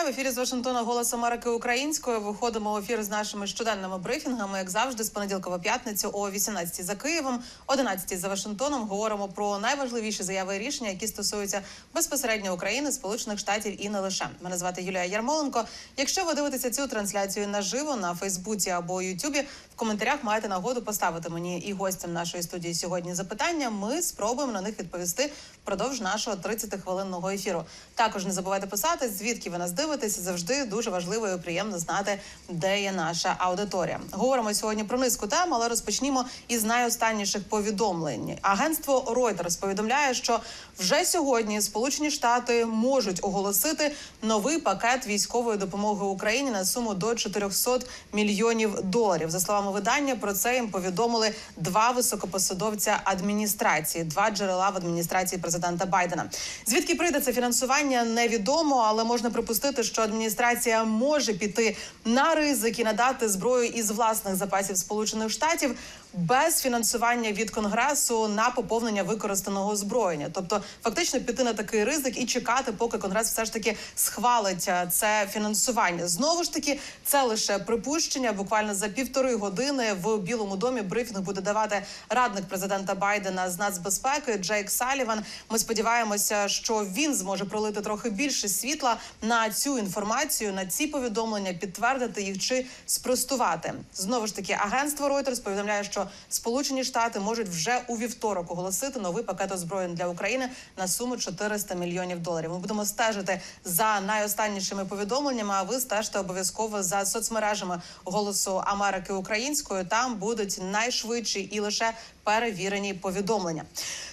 Вітаю в ефірі з Вашингтона Голос Америки українською. Виходимо в ефір з нашими щоденними брифінгами, як завжди, з понеділка по п'ятницю о 18 за Києвом, 11 за Вашингтоном. Говоримо про найважливіші заяви і рішення, які стосуються безпосередньо України, Сполучених Штатів і не лише. Мене звати Юлія Ярмоленко. Якщо ви дивитеся цю трансляцію наживо на Фейсбуці або Ютубі, в коментарях маєте нагоду поставити мені і гостям нашої студії сьогодні запитання. Ми спробуємо на них відповісти впродовж нашого 30-хвилинного ефіру. Також не забувайте писати, звідки ви нас дивитеся. Завжди дуже важливо і приємно знати, де є наша аудиторія. Говоримо сьогодні про низку тем, але розпочнімо із найостанніших повідомлень. Агентство Reuters повідомляє, що вже сьогодні Сполучені Штати можуть оголосити новий пакет військової допомоги Україні на суму до 400 мільйонів доларів. За словами видання, про це їм повідомили два високопосадовця адміністрації, два джерела в адміністрації президента Байдена. Звідки прийде це фінансування, невідомо, але можна припустити, що адміністрація може піти на ризик і надати зброю із власних запасів Сполучених Штатів без фінансування від конгресу на поповнення використаного озброєння, тобто фактично піти на такий ризик і чекати, поки конгрес все ж таки схвалить е, це фінансування. Знову ж таки, це лише припущення. Буквально за півтори години в Білому домі брифінг буде давати радник президента Байдена з нацбезпеки Джейк Саліван. Ми сподіваємося, що він зможе пролити трохи більше світла на цю інформацію, на ці повідомлення, підтвердити їх чи спростувати. Знову ж таки, агентство Reuters повідомляє, що Сполучені Штати можуть вже у вівторок оголосити новий пакет озброєнь для України на суму 400 мільйонів доларів. Ми будемо стежити за найостаннішими повідомленнями. А ви стежте обов'язково за соцмережами голосу Америки українською. Там будуть найшвидші і лише перевірені повідомлення.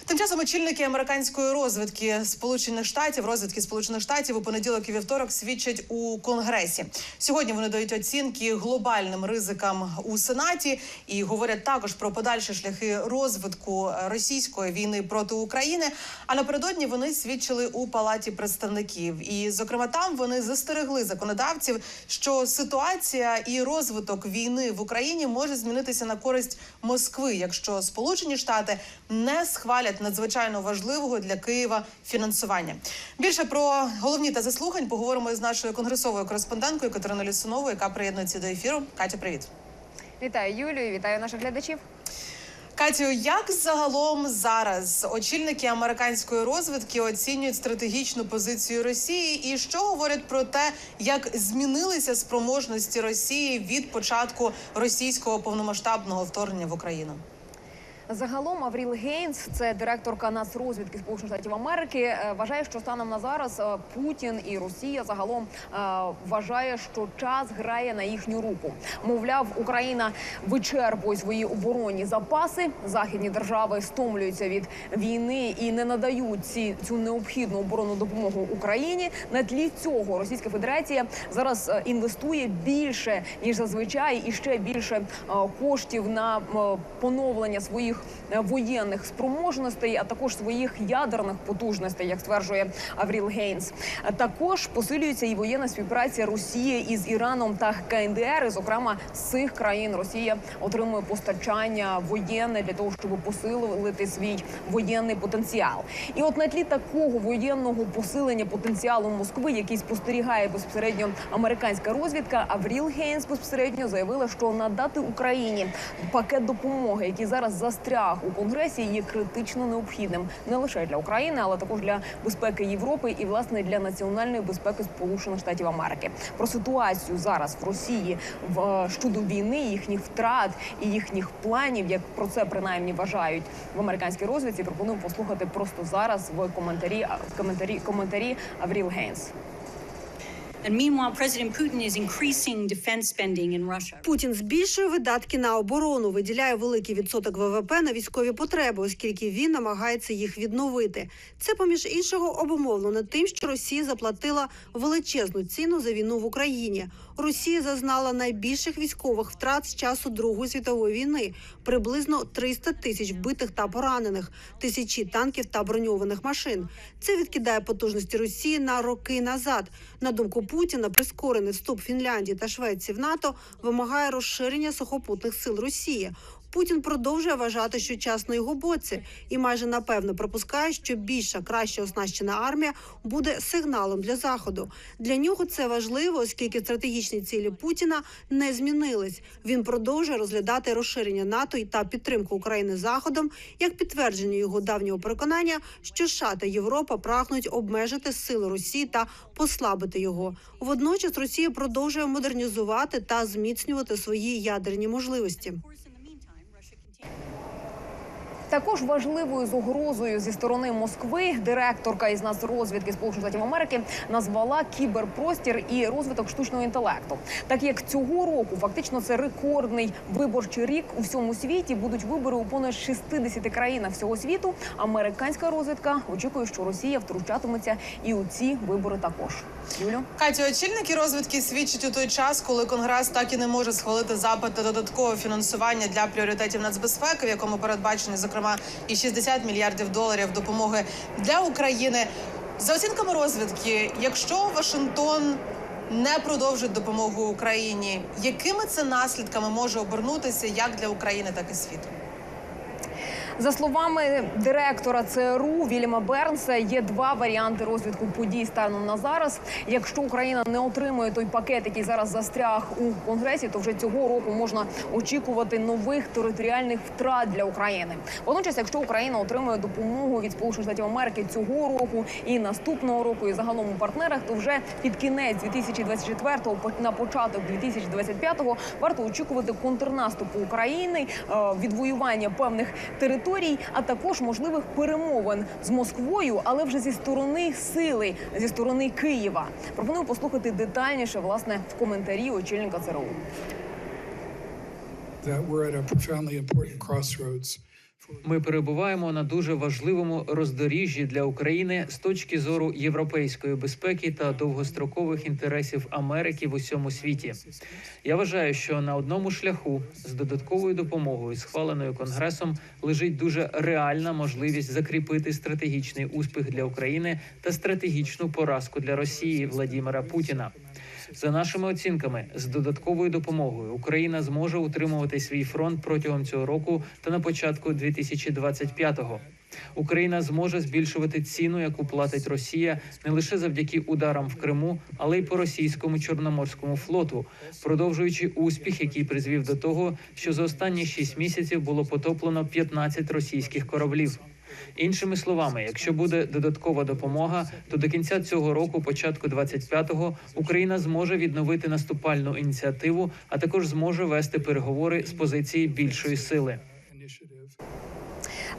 Тим часом очільники американської розвідки Сполучених Штатів, розвідки Сполучених Штатів у понеділок і вівторок свідчать у конгресі. Сьогодні вони дають оцінки глобальним ризикам у сенаті і говорять також про подальші шляхи розвитку російської війни проти України. А напередодні вони свідчили у палаті представників. І, зокрема, там вони застерегли законодавців, що ситуація і розвиток війни в Україні може змінитися на користь Москви, якщо Сполучені Штати не схвалять надзвичайно важливого для Києва фінансування. Більше про головні та заслухань поговоримо з нашою конгресовою кореспонденткою Катериною Лісуновою, яка приєднується до ефіру. Катя, привіт. Вітаю Юлію, вітаю наших глядачів. Катю, як загалом зараз очільники американської розвідки оцінюють стратегічну позицію Росії, і що говорять про те, як змінилися спроможності Росії від початку російського повномасштабного вторгнення в Україну? Загалом Авріл Гейнс, це директорка Нацрозвідки Сполучених Штатів Америки, е, вважає, що станом на зараз е, Путін і Росія загалом е, вважає, що час грає на їхню руку. Мовляв, Україна вичерпує свої оборонні запаси. Західні держави стомлюються від війни і не надають ці цю необхідну оборонну допомогу Україні. На тлі цього Російська Федерація зараз інвестує більше ніж зазвичай, і ще більше коштів на поновлення своїх е, воєнних спроможностей, а також своїх ядерних потужностей, як стверджує Авріл Гейнс. Е, Також посилюється і воєнна співпраця Росії із Іраном та КНДР. І, зокрема, з цих країн Росія отримує постачання воєнне для того, щоб посилити свій воєнний потенціал. І от на тлі такого воєнного посилення потенціалу Москви, який спостерігає безпосередньо американська розвідка, Авріл Гейнс безпосередньо заявила, що надати Україні пакет допомоги, який зараз застряг у конгресі, є критично необхідним не лише для України, але також для безпеки Європи і власне для національної безпеки Сполучених Штатів Америки. Про ситуацію зараз в Росії в е, щодо війни, їхніх втрат і їхніх планів, як про це принаймні вважають в американській розвідці. Пропоную послухати просто зараз в коментарі в коментарі коментарі Авріл Гейнс. Путін збільшує видатки на оборону, виділяє великий відсоток ВВП на військові потреби, оскільки він намагається їх відновити. Це поміж іншого обумовлено тим, що Росія заплатила величезну ціну за війну в Україні. Росія зазнала найбільших військових втрат з часу Другої світової війни приблизно 300 тисяч вбитих та поранених, тисячі танків та броньованих машин. Це відкидає потужності Росії на роки назад. На думку Путіна, прискорений вступ Фінляндії та Швеції в НАТО вимагає розширення сухопутних сил Росії. Путін продовжує вважати, що час на його боці, і майже напевно припускає, що більша краще оснащена армія буде сигналом для заходу. Для нього це важливо, оскільки стратегічні цілі Путіна не змінились. Він продовжує розглядати розширення НАТО та підтримку України заходом як підтвердження його давнього переконання, що США та Європа прагнуть обмежити сили Росії та послабити його. Водночас Росія продовжує модернізувати та зміцнювати свої ядерні можливості. Також важливою загрозою зі сторони Москви директорка із Нацрозвідки Сполучених Штатів Америки назвала кіберпростір і розвиток штучного інтелекту. Так як цього року фактично це рекордний виборчий рік у всьому світі будуть вибори у понад 60 країнах всього світу. Американська розвідка очікує, що Росія втручатиметься і у ці вибори також. Юлю. Катю, очільники розвідки свідчать у той час, коли конгрес так і не може схвалити запит на додаткове фінансування для пріоритетів нацбезпеки, в якому передбачені зокрема і 60 мільярдів доларів допомоги для України. За оцінками розвідки, якщо Вашингтон не продовжить допомогу Україні, якими це наслідками може обернутися як для України, так і світу? За словами директора ЦРУ Вільяма Бернса, є два варіанти розвитку подій станом на зараз. Якщо Україна не отримує той пакет, який зараз застряг у конгресі, то вже цього року можна очікувати нових територіальних втрат для України. Водночас, якщо Україна отримує допомогу від Сполучених Штатів Америки цього року і наступного року, і загалом у партнерах, то вже під кінець 2024-го, по- на початок 2025-го варто очікувати контрнаступу України, е, відвоювання певних територій, а також можливих перемовин з Москвою, але вже зі сторони сили, зі сторони Києва. Пропоную послухати детальніше власне в коментарі очільника ЦРУ. that we're at a profoundly important crossroads. Ми перебуваємо на дуже важливому роздоріжжі для України з точки зору європейської безпеки та довгострокових інтересів Америки в усьому світі. Я вважаю, що на одному шляху з додатковою допомогою, схваленою конгресом, лежить дуже реальна можливість закріпити стратегічний успіх для України та стратегічну поразку для Росії Владімира Путіна. За нашими оцінками, з додатковою допомогою Україна зможе утримувати свій фронт протягом цього року та на початку 2025-го. Україна зможе збільшувати ціну, яку платить Росія, не лише завдяки ударам в Криму, але й по російському чорноморському флоту, продовжуючи успіх, який призвів до того, що за останні шість місяців було потоплено 15 російських кораблів. Іншими словами, якщо буде додаткова допомога, то до кінця цього року, початку 25-го, Україна зможе відновити наступальну ініціативу, а також зможе вести переговори з позиції більшої сили.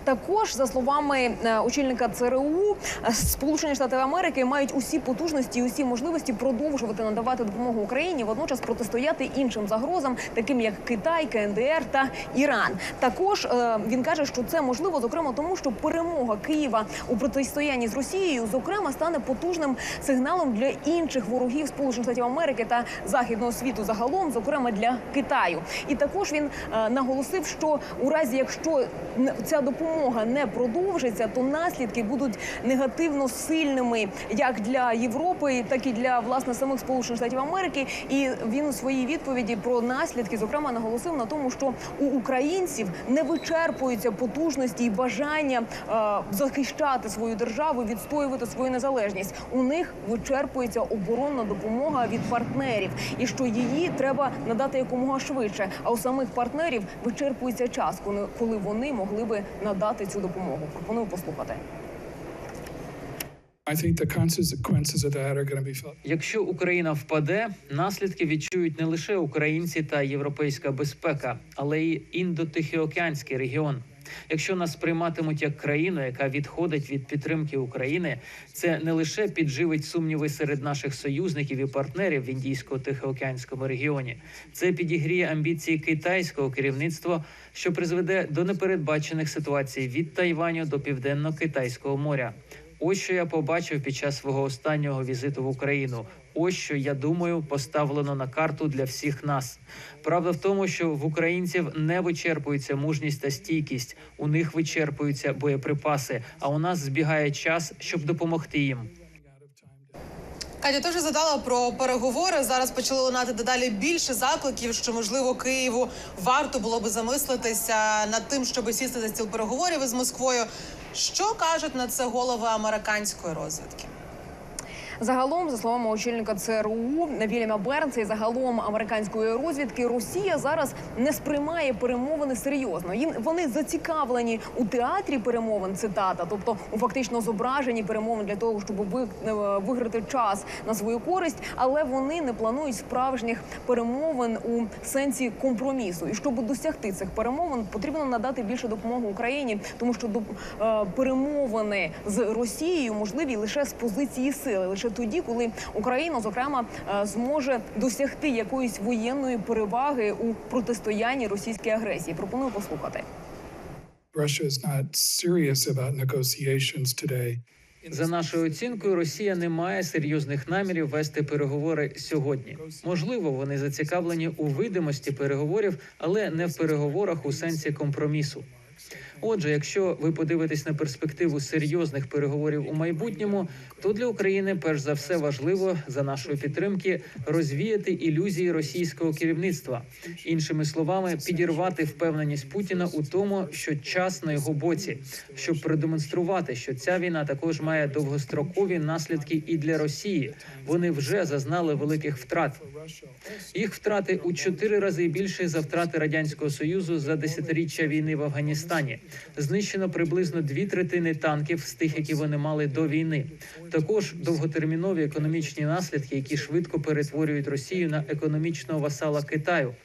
Також за словами е, очільника ЦРУ, е, Сполучені Штати Америки мають усі потужності і усі можливості продовжувати надавати допомогу Україні, водночас протистояти іншим загрозам, таким як Китай, КНДР та Іран. Також е, він каже, що це можливо, зокрема тому, що перемога Києва у протистоянні з Росією, зокрема, стане потужним сигналом для інших ворогів Сполучених Штатів Америки та західного світу загалом, зокрема для Китаю. І також він наголосив, що у разі якщо ця допомога не продовжиться, то наслідки будуть негативно сильними як для Європи, так і для власне самих Сполучених Штатів Америки. І він у своїй відповіді про наслідки зокрема наголосив на тому, що у українців не вичерпуються потужності і бажання е, захищати свою державу, відстоювати свою незалежність. У них вичерпується оборонна допомога від партнерів, і що її треба надати якомога швидше. А у самих партнерів вичерпується час, коли вони могли би надати цю допомогу. Пропоную послухати. I think the consequences of that are going to be felt. Якщо Україна впаде, наслідки відчують не лише українці та європейська безпека, але й індотихіокеанський регіон. Якщо нас сприйматимуть як країну, яка відходить від підтримки України, це не лише підживить сумніви серед наших союзників і партнерів в індійсько-тихоокеанському регіоні, це підігріє амбіції китайського керівництва, що призведе до непередбачених ситуацій від Тайваню до південно-китайського моря. Ось що я побачив під час свого останнього візиту в Україну. Ось що я думаю, поставлено на карту для всіх нас. Правда в тому, що в українців не вичерпується мужність та стійкість, у них вичерпуються боєприпаси. А у нас збігає час, щоб допомогти їм. Катя, вже задала про переговори. Зараз почали лунати дедалі більше закликів, що можливо Києву варто було би замислитися над тим, щоб сісти за стіл переговорів із Москвою. Що кажуть на це голови американської розвідки? Загалом, за словами очільника ЦРУ Вільяма Бернса і загалом американської розвідки, Росія зараз не сприймає перемовини серйозно. Їм вони зацікавлені у театрі перемовин. Цитата, тобто у фактично зображенні перемовин для того, щоб е, виграти час на свою користь, але вони не планують справжніх перемовин у сенсі компромісу. І щоб досягти цих перемовин, потрібно надати більше допомоги Україні, тому що до е, перемовини з Росією можливі лише з позиції сили, лише тоді, коли Україна, зокрема, е, зможе досягти якоїсь воєнної переваги у протистоянні російській агресії. Пропоную послухати. Russia is not serious about negotiations today. За нашою оцінкою, Росія не має серйозних намірів вести переговори сьогодні. Можливо, вони зацікавлені у видимості переговорів, але не в переговорах у сенсі компромісу. Отже, якщо ви подивитесь на перспективу серйозних переговорів у майбутньому, то для України перш за все важливо за нашої підтримки розвіяти ілюзії російського керівництва, іншими словами, підірвати впевненість Путіна у тому, що час на його боці, щоб продемонструвати, що ця війна також має довгострокові наслідки і для Росії. Вони вже зазнали великих втрат. Їх втрати у чотири рази більше за втрати радянського союзу за десятиріччя війни в Афганістані. Знищено приблизно дві третини танків з тих, які вони мали до війни. Також довготермінові економічні наслідки, які швидко перетворюють Росію на економічного васала Китаю.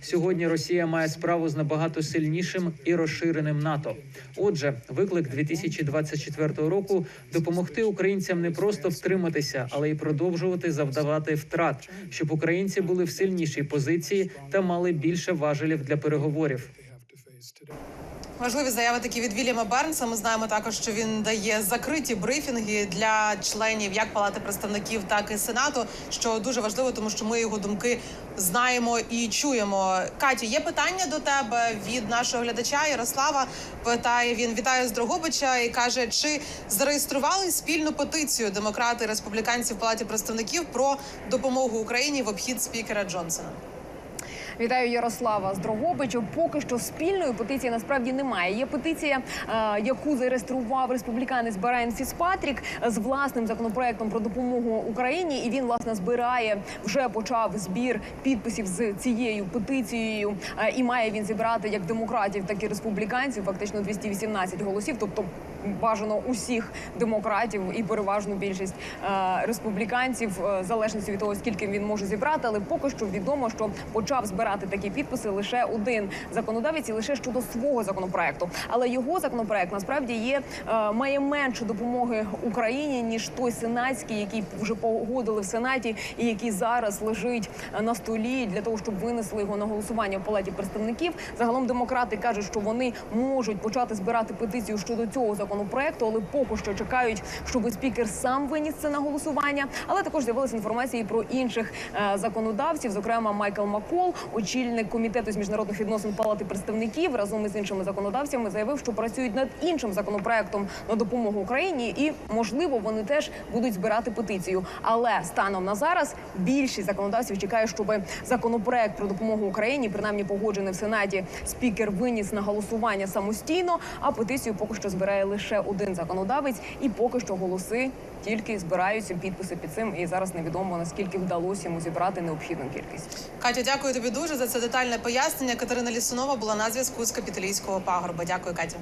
Сьогодні Росія має справу з набагато сильнішим і розширеним НАТО. Отже, виклик 2024 року допомогти українцям не просто втриматися, але й продовжувати завдавати втрат, щоб українці були в сильнішій позиції та мали більше важелів для переговорів. Важливі заяви такі від Вільяма Бернса. Ми знаємо також, що він дає закриті брифінги для членів як Палати представників, так і Сенату, що дуже важливо, тому що ми його думки знаємо і чуємо. Катю, є питання до тебе від нашого глядача Ярослава. Питає він: вітає з Дрогобича і каже, чи зареєстрували спільну петицію демократи і республіканці в Палаті представників про допомогу Україні в обхід спікера Джонсона. Вітаю Ярослава з Дрогобичу. Поки що спільної петиції насправді немає. Є петиція, е, яку зареєстрував республіканець Барайн Фіцпатрік з власним законопроектом про допомогу Україні. І він власне збирає вже почав збір підписів з цією петицією. Е, І має він зібрати як демократів, так і республіканців. Фактично 218 голосів. Тобто бажано усіх демократів і переважну більшість е, республіканців, е, залежності від того, скільки він може зібрати. Але поки що відомо, що почав збирати такі підписи лише один законодавець і лише щодо свого законопроекту. Але його законопроект насправді є е, має менше допомоги Україні ніж той сенатський, який вже погодили в сенаті, і який зараз лежить на столі для того, щоб винесли його на голосування в палаті представників. Загалом демократи кажуть, що вони можуть почати збирати петицію щодо цього законопроекту, але поки що чекають, щоб спікер сам виніс це на голосування. Але також з'явилася інформація і про інших е, законодавців, зокрема Майкл Макол, очільник комітету з міжнародних відносин палати представників, разом із іншими законодавцями заявив, що працюють над іншим законопроектом на допомогу Україні, і можливо вони теж будуть збирати петицію. Але станом на зараз більшість законодавців чекає, щоб законопроект про допомогу Україні, принаймні погоджений в сенаті, спікер виніс на голосування самостійно. А петицію поки що збирає лише один законодавець, і поки що голоси тільки збираються підписи під цим. І зараз невідомо наскільки вдалося йому зібрати необхідну кількість. Катя, дякую тобі дуже за це детальне пояснення. Катерина Лісунова була на зв'язку з капіталійського пагорба. Дякую, Катя.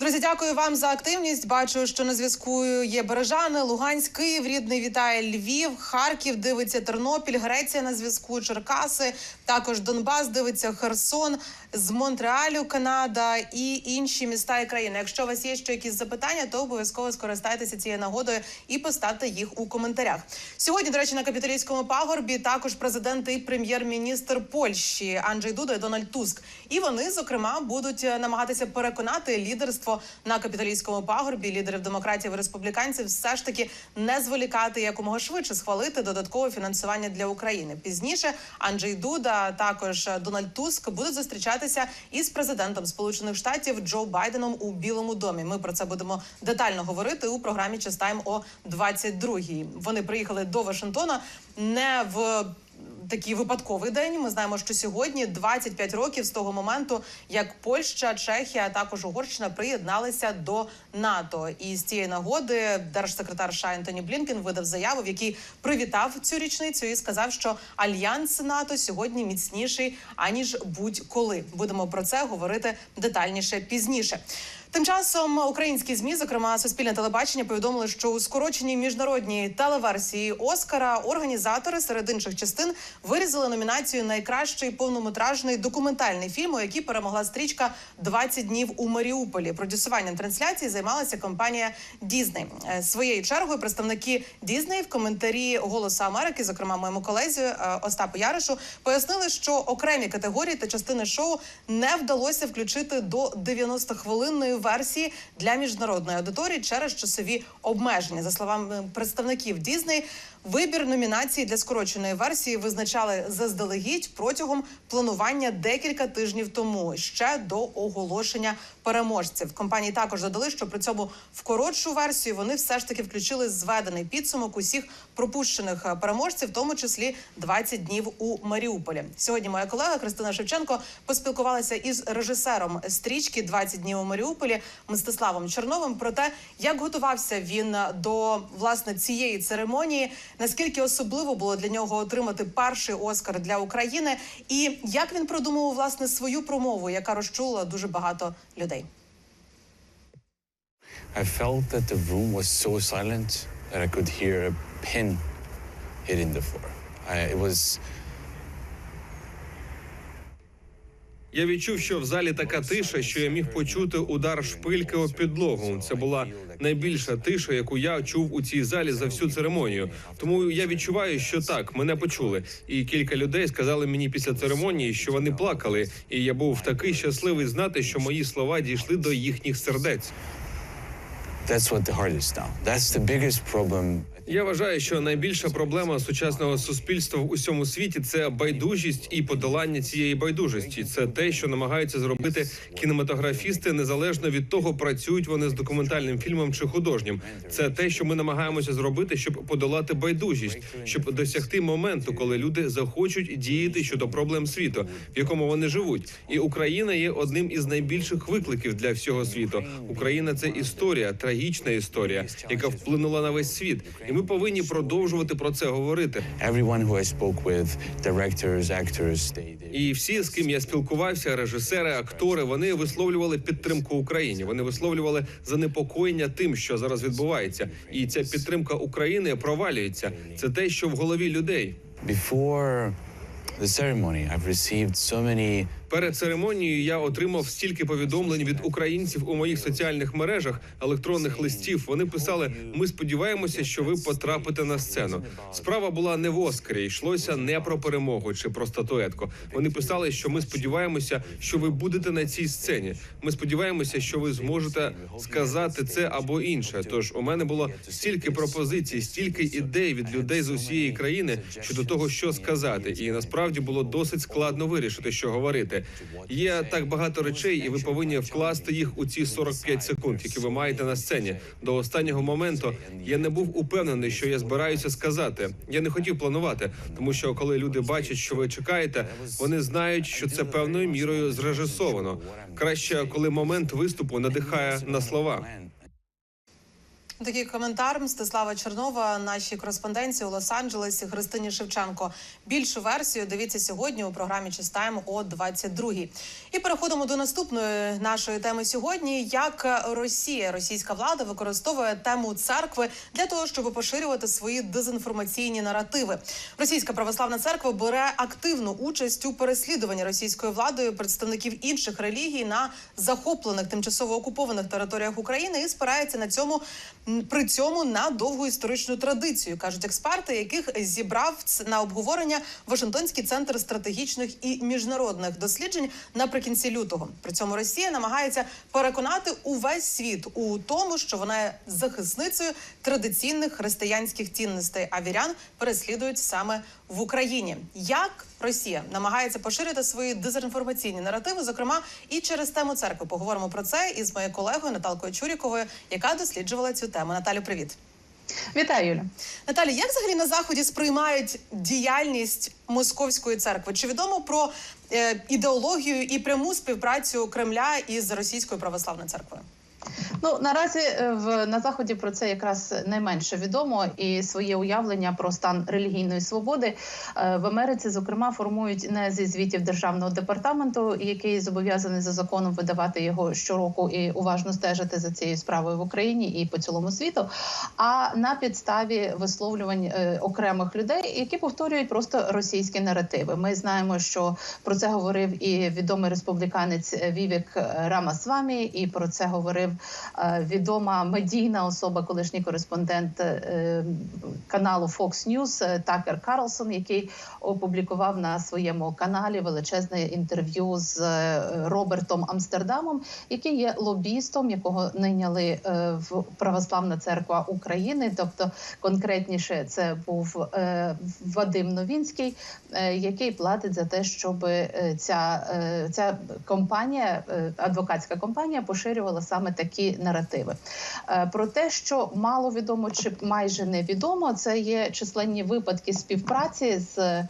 Друзі, дякую вам за активність. Бачу, що на зв'язку є Бережани, Луганськ, Київ, рідний вітає Львів, Харків, дивиться Тернопіль, Греція на зв'язку, Черкаси, також Донбас, дивиться Херсон, з Монреалю, Канада і інші міста і країни. Якщо у вас є ще якісь запитання, то обов'язково скористайтеся цією нагодою і поставте їх у коментарях. Сьогодні, до речі, на капіталійському пагорбі також президент і прем'єр-міністр Польщі Анджей Дуда і Дональд Туск. І вони, зокрема, будуть е, намагатися переконати лідерство на капіталійському пагорбі лідерів демократів і республіканців все ж таки не зволікати якомога швидше схвалити додаткове фінансування для України. Пізніше Анджей Дуда, також Дональд Туск будуть зустрічатися із президентом Сполучених Штатів Джо Байденом у Білому домі. Ми про це будемо детально говорити у програмі Частайм о 22-й. Вони приїхали до Вашингтона не в такий випадковий день. Ми знаємо, що сьогодні 25 років з того моменту, як Польща, Чехія, а також Угорщина приєдналися до НАТО. І з цієї нагоди держсекретар США Ентоні Блінкен видав заяву, в якій привітав цю річницю і сказав, що альянс НАТО сьогодні міцніший аніж будь-коли. Будемо про це говорити детальніше пізніше. Тим часом українські змі, зокрема суспільне телебачення, повідомили, що у скороченій міжнародній телеверсії Оскара організатори серед інших частин вирізали номінацію Найкращий повнометражний документальний фільм, у якій перемогла стрічка «20 днів у Маріуполі. Продюсуванням трансляції займалася компанія Дізней. Е, Своєю чергою представники Дізней в коментарі Голосу Америки, зокрема моєму колезі е, Остапу Яришу, пояснили, що окремі категорії та частини шоу не вдалося включити до 90-хвилинної версії для міжнародної аудиторії через часові обмеження. За словами представників Дізней, вибір номінації для скороченої версії визначали заздалегідь протягом планування декілька тижнів тому, ще до оголошення переможців. Компанії також додали, що при цьому в коротшу версію вони все ж таки включили зведений підсумок усіх пропущених переможців, в тому числі 20 днів у Маріуполі. Сьогодні моя колега Кристина Шевченко поспілкувалася із режисером стрічки «20 днів у Маріуполі Мстиславом Черновим про те, як готувався він до власне цієї церемонії, наскільки особливо було для нього отримати перший Оскар для України, і як він продумував власне свою промову, яка розчула дуже багато людей. I felt that the room was so silent that I could hear a pin hitting the floor. I, it was Я відчув, що в залі така тиша, що я міг почути удар шпильки об підлогу. Це була найбільша тиша, яку я чув у цій залі за всю церемонію. Тому я відчуваю, що так мене почули. І кілька людей сказали мені після церемонії, що вони плакали. І я був такий щасливий знати, що мої слова дійшли до їхніх сердець. that's what the hardest now. That's the biggest problem. Я вважаю, що найбільша проблема сучасного суспільства в усьому світі це байдужість і подолання цієї байдужості. Це те, що намагаються зробити кінематографісти незалежно від того, працюють вони з документальним фільмом чи художнім. Це те, що ми намагаємося зробити, щоб подолати байдужість, щоб досягти моменту, коли люди захочуть діяти щодо проблем світу, в якому вони живуть. І Україна є одним із найбільших викликів для всього світу. Україна це історія, трагічна історія, яка вплинула на весь світ, і ми повинні продовжувати про це говорити. І всі, з ким я спілкувався, режисери, актори, вони висловлювали підтримку Україні. Вони висловлювали занепокоєння тим, що зараз відбувається, і ця підтримка України провалюється. Це те, що в голові людей. before the ceremony, I've received so many Перед церемонією я отримав стільки повідомлень від українців у моїх соціальних мережах, електронних листів. Вони писали: ми сподіваємося, що ви потрапите на сцену. Справа була не в Оскарі, йшлося не про перемогу чи про статуетку. Вони писали, що ми сподіваємося, що ви будете на цій сцені. Ми сподіваємося, що ви зможете сказати це або інше. Тож у мене було стільки пропозицій, стільки ідей від людей з усієї країни щодо того, що сказати, і насправді було досить складно вирішити, що говорити. Є так багато речей, і ви повинні вкласти їх у ці 45 секунд, які ви маєте на сцені. До останнього моменту я не був упевнений, що я збираюся сказати. Я не хотів планувати, тому що коли люди бачать, що ви чекаєте, вони знають, що це певною мірою зрежисовано. Краще, коли момент виступу надихає на слова. Такий коментар Мстислава Чернова, нашій кореспонденції у Лос-Анджелесі Христині Шевченко. Більшу версію дивіться сьогодні у програмі Чистаємо о 22-й. І переходимо до наступної нашої теми сьогодні. Як Росія, російська влада використовує тему церкви для того, щоб поширювати свої дезінформаційні наративи. Російська православна церква бере активну участь у переслідуванні російською владою представників інших релігій на захоплених тимчасово окупованих територіях України і спирається на цьому при цьому на довгу історичну традицію, кажуть експерти, яких зібрав на обговорення Вашингтонський центр стратегічних і міжнародних досліджень наприкінці лютого. При цьому Росія намагається переконати увесь світ у тому, що вона є захисницею традиційних християнських цінностей, а вірян переслідують саме в Україні. Як Росія намагається поширити свої дезінформаційні наративи, зокрема і через тему церкви. Поговоримо про це із моєю колегою Наталкою Чуріковою, яка досліджувала цю тему. Наталю, привіт. Вітаю, Юля. Наталі, як взагалі на заході сприймають діяльність московської церкви? Чи відомо про е, ідеологію і пряму співпрацю Кремля із російською православною церквою? Ну наразі е, в на заході про це якраз найменше відомо, і своє уявлення про стан релігійної свободи е, в Америці, зокрема, формують не зі звітів державного департаменту, який зобов'язаний за законом видавати його щороку і уважно стежити за цією справою в Україні і по цілому світу. А на підставі висловлювань е, окремих людей, які повторюють просто російські наративи. Ми знаємо, що про це говорив і відомий республіканець Вівік Рамасвамі, і про це говорив відома медійна особа, колишній кореспондент е, каналу Fox News е, Такер Карлсон, який опублікував на своєму каналі величезне інтерв'ю з е, Робертом Амстердамом, який є лобістом, якого найняли е, в Православна церква України. Тобто, конкретніше, це був е, Вадим Новінський, е, який платить за те, щоб е, ця, е, ця компанія, е, адвокатська компанія, поширювала саме такі наративи. Е, Про те, що мало відомо чи майже невідомо, це є численні випадки співпраці з е,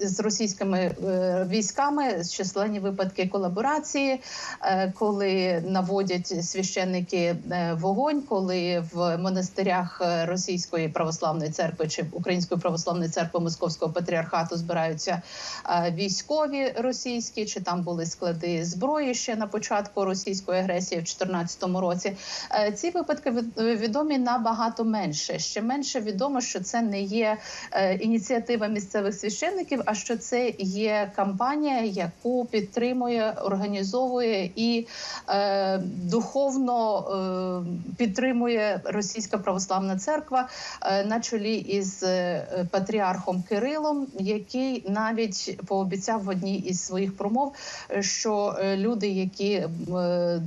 з російськими е, військами, численні випадки колаборації, е, коли наводять священники е, вогонь, коли в монастирях е, Російської православної церкви чи Української православної церкви Московського патріархату збираються е, військові російські, чи там були склади зброї ще на початку російської агресії в 2014 році. Е, Ці випадки від- відомі набагато менше. Ще менше відомо, що це не є е, ініціатива місцевих священників, а що це є кампанія, яку підтримує, організовує і е, духовно е, підтримує Російська православна церква е, на чолі із е, патріархом Кирилом, який навіть пообіцяв в одній із своїх промов, що е, люди, які е,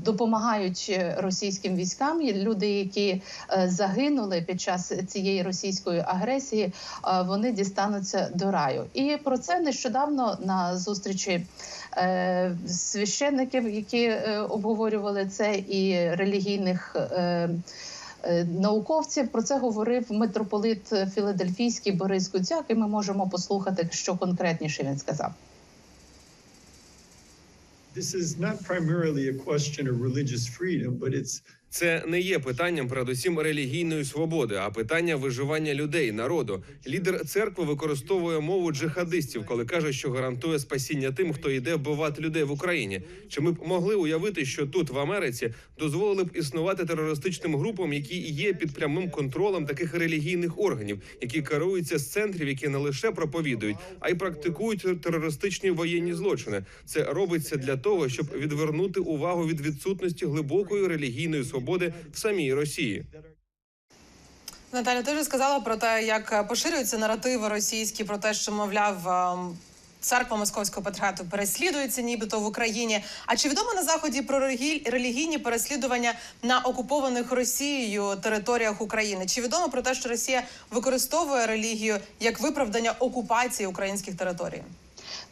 допомагають російським військам, люди, які е, загинули під час цієї російської агресії, вони дістануться до раю. І про це нещодавно на зустрічі е, священників, які е, обговорювали це, і релігійних. е, е, Науковців про це говорив митрополит Філадельфійський Борис Куцяк, і ми можемо послухати, що конкретніше він сказав. this is not primarily a question of religious freedom, but it's Це не є питанням передусім релігійної свободи, а питання виживання людей, народу. Лідер церкви використовує мову джихадистів, коли каже, що гарантує спасіння тим, хто йде вбивати людей в Україні. Чи ми б могли уявити, що тут в Америці дозволили б існувати терористичним групам, які є під прямим контролем таких релігійних органів, які керуються з центрів, які не лише проповідують, а й практикують терористичні воєнні злочини. Це робиться для того, щоб відвернути увагу від відсутності глибокої релігійної свободи в самій Росії. Наталя, ти вже сказала про те, як е, поширюються наративи російські про те, що мовляв. ем, Церква Московського патріархату переслідується, нібито в Україні. А чи відомо на заході про релігійні переслідування на окупованих Росією територіях України? Чи відомо про те, що Росія використовує релігію як виправдання окупації українських територій?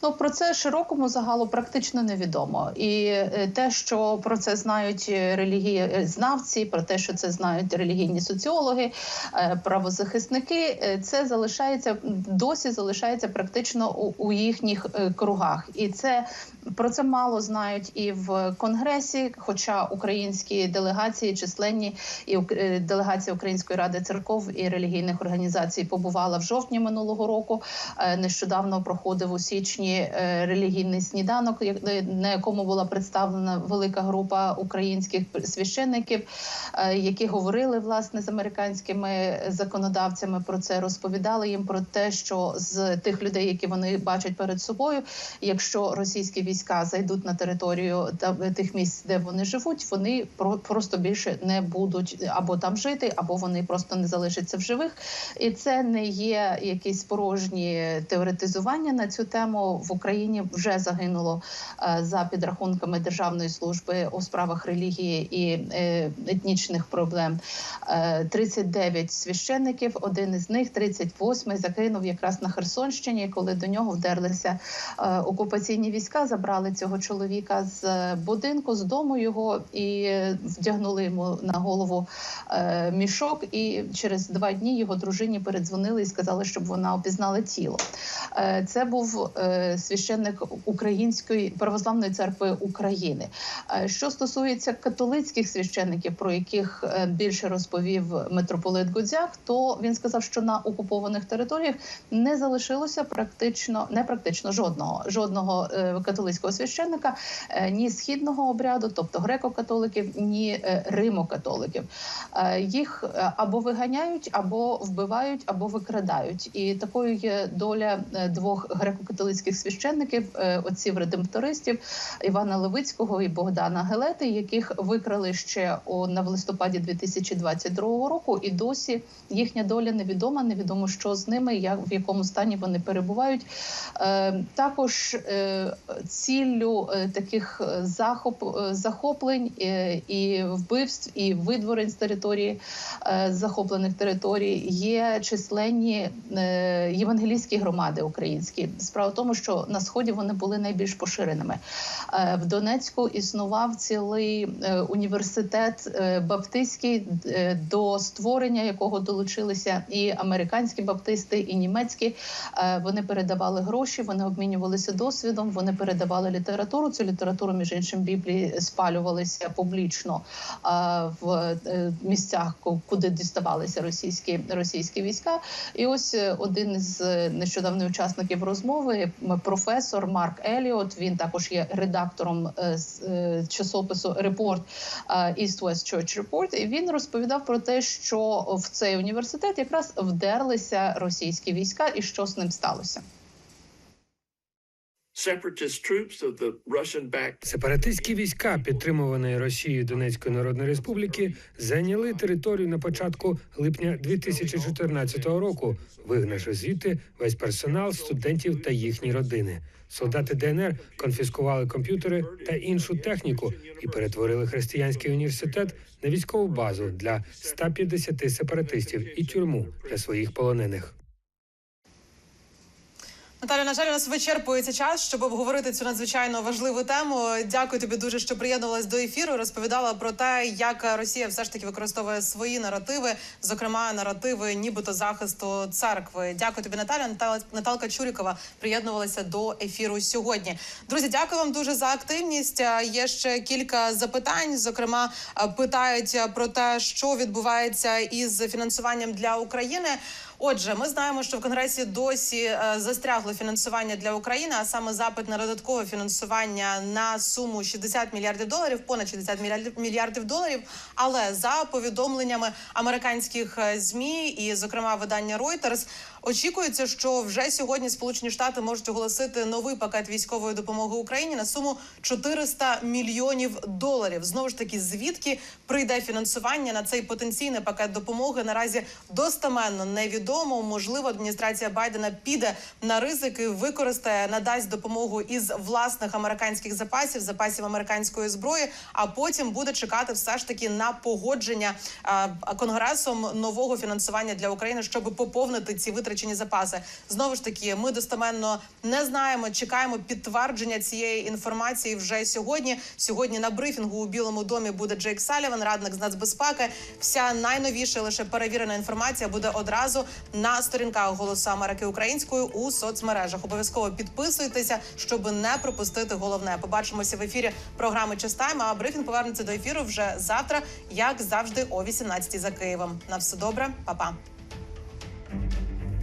Ну про це широкому загалу практично невідомо, і е, те, що про це знають релігії знавці, про те, що це знають релігійні соціологи, е, правозахисники, е, це залишається досі залишається практично у, у їхніх е, кругах, і це про це мало знають і в конгресі. Хоча українські делегації численні і е, делегація Української ради церков і релігійних організацій побувала в жовтні минулого року. Е, Нещодавно проходив у січні сьогодні е, релігійний сніданок, е, на якому була представлена велика група українських священників, е, які говорили власне з американськими законодавцями про це, розповідали їм про те, що з тих людей, які вони бачать перед собою, якщо російські війська зайдуть на територію тих місць, де вони живуть, вони про просто більше не будуть або там жити, або вони просто не залишаться в живих. І це не є якісь порожні теоретизування на цю тему. В Україні вже загинуло е, за підрахунками Державної служби у справах релігії і е, етнічних проблем. е, 39 священників. Один із них, 38-й, загинув якраз на Херсонщині, коли до нього вдерлися е, окупаційні війська, забрали цього чоловіка з е, будинку, з дому його і е, вдягнули йому на голову е, мішок. І через два дні його дружині передзвонили і сказали, щоб вона опізнала тіло. Е, Це був е, священник Української православної церкви України. Е, Що стосується католицьких священників, про яких е, більше розповів митрополит Гудзяк, то він сказав, що на окупованих територіях не залишилося практично не практично жодного жодного е, католицького священника, ні східного обряду, тобто греко-католиків, ні римо-католиків. Їх або виганяють, або вбивають, або викрадають. І такою є доля двох греко-католицьких священників, е, отців редемптористів Івана Левицького і Богдана Гелети, яких викрали ще у на в листопаді 2022 року, і досі їхня доля невідома. Невідомо, що з ними, як в якому стані вони перебувають. Е, також е, ціллю таких захоп захоплень і вбивств, і видворень з території захоплених територій є численні євангелійські громади українські. Справа в тому, що на сході вони були найбільш поширеними. Е, В Донецьку існував цілий е, університет е, баптистський, до створення якого долучилися і американські баптисти, і німецькі. Вони передавали гроші, вони обмінювалися досвідом, вони передавали літературу. Цю літературу, між іншим, біблії спалювалися публічно в місцях, куди діставалися російські російські війська. І ось один е, нещодавних учасників розмови, професор Марк Еліот. Він також є редактором е, е, часопису Репорт е, East West Church Report. І він розповідав про те, що в цей університет якраз вдерлися російські війська, і що з ним сталося. separatist troops of the Russian-backed Сепаратистські війська, підтримувані Росією Донецької Народної Республіки, зайняли територію на початку липня 2014 року, вигнавши звідти весь персонал, студентів та їхні родини. Солдати ДНР конфіскували комп'ютери та іншу техніку і перетворили християнський університет на військову базу для 150 сепаратистів і тюрму для своїх полонених. Наталя, на жаль, у нас вичерпується час, щоб обговорити цю надзвичайно важливу тему. Дякую тобі дуже, що приєднувалась до ефіру. Розповідала про те, як Росія все ж таки використовує свої наративи, зокрема наративи, нібито захисту церкви. Дякую тобі, Наталя. Наталка Чурікова приєднувалася до ефіру сьогодні. Друзі, дякую вам дуже за активність. Є ще кілька запитань. Зокрема, питають про те, що відбувається із фінансуванням для України. Отже, ми знаємо, що в конгресі досі е, застрягло фінансування для України, а саме запит на додаткове фінансування на суму 60 мільярдів доларів, понад 60 мільярдів доларів. Але за повідомленнями американських е, змі, і зокрема видання Reuters, очікується, що вже сьогодні Сполучені Штати можуть оголосити новий пакет військової допомоги Україні на суму 400 мільйонів доларів. Знову ж таки, звідки прийде фінансування на цей потенційний пакет допомоги? Наразі достеменно невідомо. Можливо, адміністрація Байдена піде на ризики, використає, надасть допомогу із власних американських запасів, запасів американської зброї. А потім буде чекати все ж таки на погодження а, конгресом нового фінансування для України, щоб поповнити ці витрачені запаси. Знову ж таки, ми достеменно не знаємо. Чекаємо підтвердження цієї інформації вже сьогодні. Сьогодні на брифінгу у Білому домі буде Джейк Саліван, радник з нацбезпеки. Вся найновіша, лише перевірена інформація буде одразу на сторінках Голосу Америки українською у соцмережах. Обов'язково підписуйтеся, щоб не пропустити головне. Побачимося в ефірі програми «Частайм», А брифінг повернеться до ефіру вже завтра, як завжди, о 18 за Києвом. На все добре, па-па.